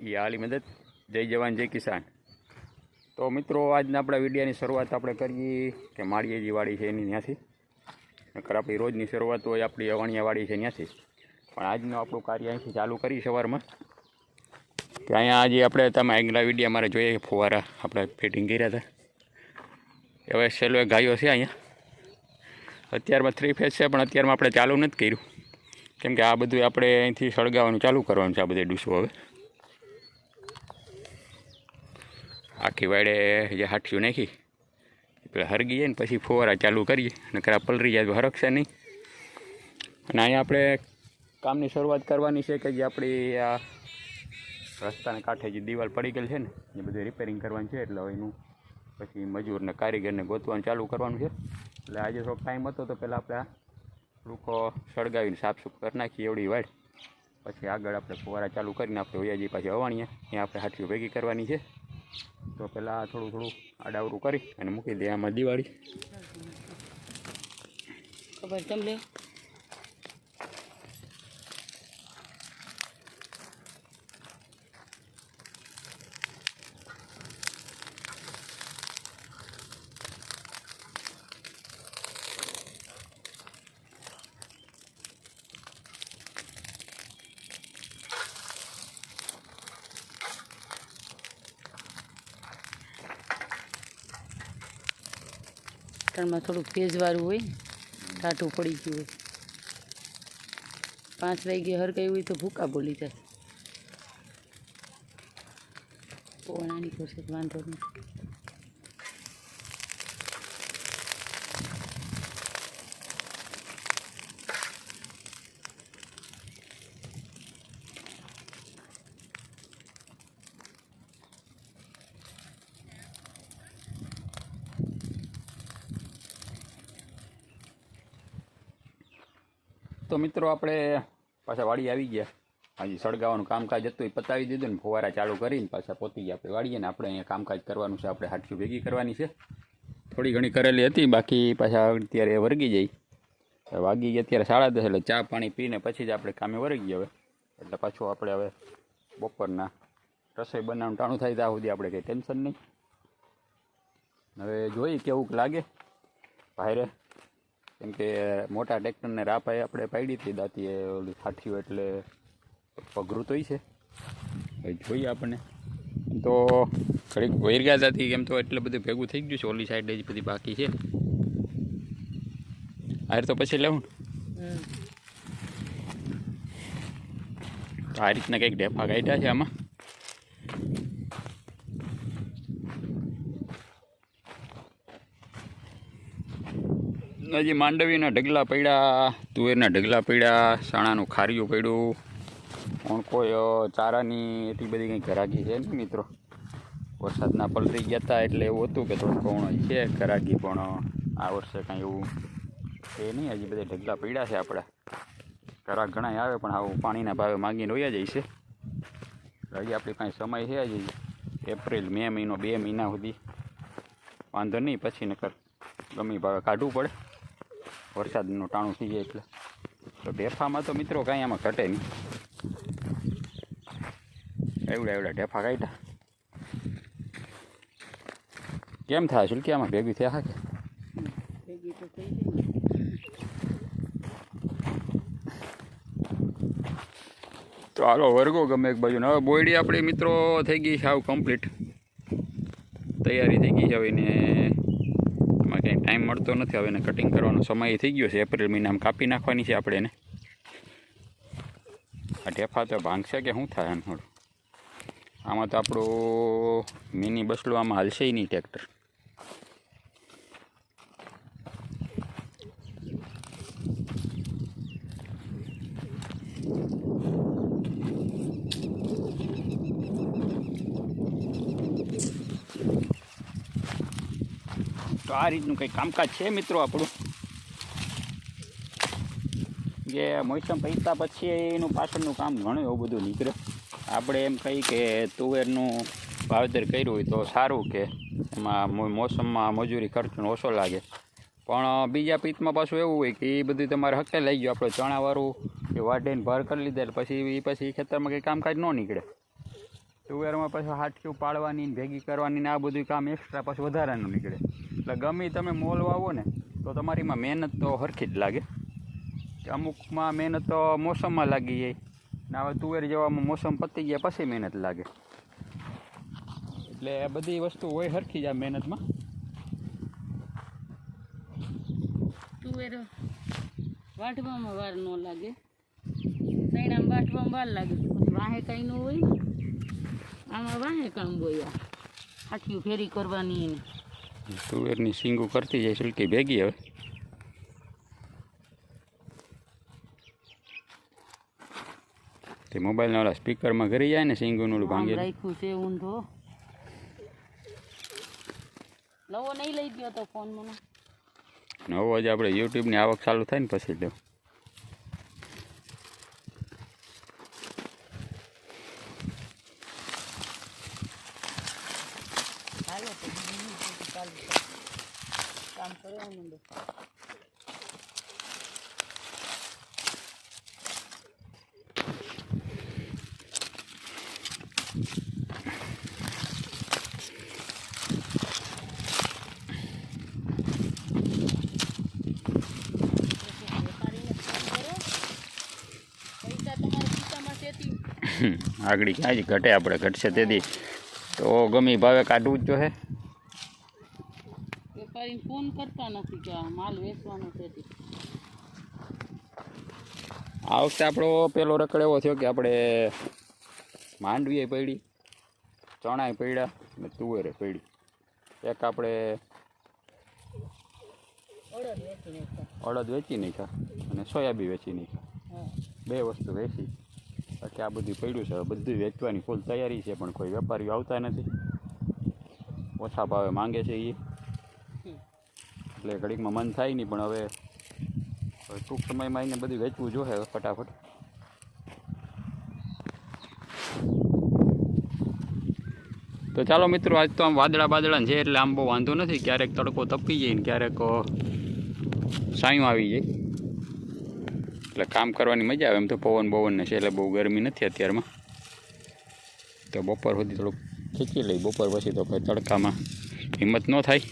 એ હાલી મદદ. જય જવાન, જય કિસાન. તો મિત્રો, આજના આપણા વિડીયાની શરૂઆત આપણે કરીએ કે માળીએજી વાડી છે એની ત્યાંથી. નકર આપણી રોજની શરૂઆત હોય, આપણી અવાણિયા વાડી છે ત્યાંથી. પણ આજનું આપણું કાર્ય અહીંથી ચાલુ કરી સવારમાં. કે અહીંયા આજે આપણે તમે આગલા વિડીયા મારે જોઈએ ફુવારા આપણે ફિટિંગ કર્યા હતા. હવે સેલવે ગાયો છે અહીંયા. અત્યારમાં થ્રી ફેઝ છે, પણ અત્યારમાં આપણે ચાલુ નથી કર્યું. કેમ કે આ બધું આપણે અહીંથી સળગાવવાનું ચાલુ કરવાનું છે, આ બધે ડૂસો હવે. આખી વાડે જે હાઠીઓ નાખી પેલા હરગી જાય ને પછી ફુવારા ચાલુ કરીએ, નકર આ પલરી જાય હરકશે નહીં. અને અહીંયા આપણે કામની શરૂઆત કરવાની છે કે જે આપણી આ રસ્તાને કાંઠે જે દિવાલ પડી ગયેલ છે ને, એ બધું રિપેરિંગ કરવાનું છે, એટલે એનું પછી મજૂરને કારીગરને ગોતવાનું ચાલુ કરવાનું છે. એટલે આજે થોડોક ટાઈમ હતો તો પહેલાં આપણે આ રૂખો સળગાવીને સાફસૂફ કરી નાખીએ એવડી વાડ. પછી આગળ આપણે ફુવારા ચાલુ કરીને આપણે ઓયાજી પાછી અવાણીએ ત્યાં આપણે હાથીઓ ભેગી કરવાની છે. તો પહેલાં થોડું થોડું આડાવરું કરી અને મૂકી દઈએ આમાં દિવાળી. ખબર તમને? ત્રણમાં થોડુંક ભેજવાળું હોય ટાઢું પડી ગયું હોય. પાંચ વાગે હરગાઈ હોય તો ભૂકા બોલી જાય. પોણાની કરશે તો વાંધો નહીં. તો મિત્રો આપણે પાછા વાડી આવી ગયા. હજી સળગાવવાનું કામકાજ હતું, એ પતાવી દીધું ને ફુવારા ચાલુ કરીને પાછા પોતી ગયા આપણે વાડીએ ને આપણે અહીંયા કામકાજ કરવાનું છે, આપણે હાથીઓ ભેગી કરવાની છે. થોડી ઘણી કરેલી હતી, બાકી પાછા અત્યારે વર્ગી જઈ. વાગી ગઈ અત્યારે સાડા દસ એટલે ચા પાણી પીને પછી જ આપણે કામે વરગી હવે. એટલે પાછું આપણે હવે બપોરના રસોઈ બનાવવાનું ટાણું થાય ત્યાં સુધી આપણે કંઈ ટેન્શન નહીં. હવે જોઈ કેવું લાગે. ભાઈરે કેમ કે મોટા ટ્રેક્ટરને રાપાએ આપણે પાડી હતી દાંતીએ ઓલી કાઠીઓ એટલે પગરું તોય છે. જોઈએ આપણને. તો ઘડીક વૈરગા હતી કેમ તો એટલે બધું ભેગું થઈ ગયું છે ઓલી સાઈડ જ બધી બાકી છે. આર તો પછી લેવું આ રીતના કંઈક ઢેફા કાઢ્યા છે આમાં. હજી માંડવીના ઢગલા પડ્યા, તુવેરના ઢગલા પડ્યા ચણાનું ખારીયું પડ્યું. પણ કોઈ ચારાની એટલી બધી કંઈ ઘરાકી છે નહીં મિત્રો? વરસાદના પલટી ગયા હતા એટલે એવું હતું કે થોડું કોણ છે ઘરાકી, પણ આ વર્ષે કાંઈ એવું છે નહીં. હજી બધા ઢગલા પડ્યા છે આપણા. ઘરાક ઘણા આવે, પણ આવું પાણીના ભાવે માગીને રોયા જાય છે. હજી આપણી કાંઈ સમય છે હજી. એપ્રિલ, મે મહિનો, બે મહિના સુધી. વાંધો નહીં, પછી નકર ગમે ભાવે કાઢવું પડે. વરસાદનું ટાણું થઈ જાય એટલે. તો ઢેફામાં તો મિત્રો કાંઈ આમાં ઘટે નહીં. એવડા એવડા ઢેફા કાઢ્યા. કેમ થાય શુલ્કી આમાં ભેગી થયા હા કે તો હાલો, વર્ગો ગમે એક બાજુ. હવે બોયડી આપણી મિત્રો થઈ ગઈ સાવ કમ્પ્લીટ તૈયારી થઈ ગઈ છે હવે ને એમાં કંઈ ટાઈમ મળતો નથી. હવે એને કટિંગ કરવાનો સમય થઈ ગયો છે. એપ્રિલ મહિનામાં કાપી નાખવાની છે આપણે એને. આ ઢેફા તો ભાંગશે કે શું થાય એમ થોડું આમાં તો આપણું મિની બસલું આમાં હાલશે નહીં ટ્રેક્ટર તો આ રીતનું કંઈ કામકાજ છે મિત્રો આપણું? જે મોસમ પૈસા પછી એનું પાછળનું કામ ઘણું એવું બધું નીકળે. આપણે એમ કહી કે તુવેરનું વાવેતર કર્યું હોય તો સારું કે. એમાં મોસમમાં મજૂરી ખર્ચનો ઓછો લાગે. પણ બીજા પિત્તમાં પાછું એવું હોય કે એ બધું તમારે હકે લઈ ગયો, આપણે ચણાવાળું એ વાઢીને ભાર કરી લીધા પછી એ પછી ખેતરમાં કંઈ કામકાજ ન નીકળે. તુવેરમાં પછી હાટક્યું પાડવાની ભેગી કરવાની ને આ બધું કામ એક્સ્ટ્રા પછી વધારાનું નીકળે. એટલે ગમે તમે મોલ વાવો ને, તો તમારીમાં મહેનત તો સરખી જ લાગે. કે અમુકમાં મહેનત તો મોસમમાં લાગી જાય. ને હવે તુવેર જેવામાં મોસમ પતી ગયા પછી મહેનત લાગે. એટલે બધી વસ્તુ હોય સરખી જ આ મહેનતમાં. તુવેર વાટવામાં વાર ન લાગે. સૈણામાં વાટવામાં વાર લાગે. વાહે કાંઈ ન હોય. આમાં વાહે કામ હોય આખી ફેરી કરવાની તુવેરની સિંગો કરતી જાય સુલકી ભેગી હવે. તે મોબાઈલના ઓલા સ્પીકરમાં કરી જાય ને સિંગુનું ઓલું ભાંગે. રાખ્યું છે ઊંધો. નવો નહીં લઈ ગયો તો ફોન મને. નવો જ આપણે યુટ્યુબની આવક ચાલુ થાય ને પછી લેવું હાલો તો બીજું શું છે, ચાલુ છે. કામ કરવા માંડો વેપારીને ફોન કરો પૈસા તમારા ખિસ્સામાં શેતી આગળ ક્યાં જ ઘટે આપણે ઘટશે તેથી તો ગમે ઈ ભાવે કાઢવું જ જોઈએ આ વખતે આપણો પેલો રકડ એવો થયો કે આપણે માંડવીએ પડી ચણાએ પડ્યા ને તુવેરે પડી. એક આપણે અડદ વેચી નાખ્યા. અને સોયાબી વેચી નાખ્યા. બે વસ્તુ વેચી. બાકી આ બધું પડ્યું છે. બધું વેચવાની ફૂલ તૈયારી છે, પણ કોઈ વેપારીઓ આવતા નથી. ઓછા ભાવે માંગે છે એ એટલે ઘડીકમાં મન થાય નહીં, પણ હવે ટૂંક સમયમાં એને બધું વેચવું જોઈએ હવે ફટાફટ. તો ચાલો મિત્રો, આજ તો આમ વાદળા બાદળા છે, એટલે આમ બહુ વાંધો નથી. ક્યારેક તડકો તપી જાય ને ક્યારેક સાયું આવી જાય. એટલે કામ કરવાની મજા આવે. એમ તો પવન બવન છે, એટલે બહુ ગરમી નથી અત્યારમાં. તો બપોર સુધી થોડુંક ખેંચી લઈ બપોર પછી તો કોઈ તડકામાં હિંમત ન થાય.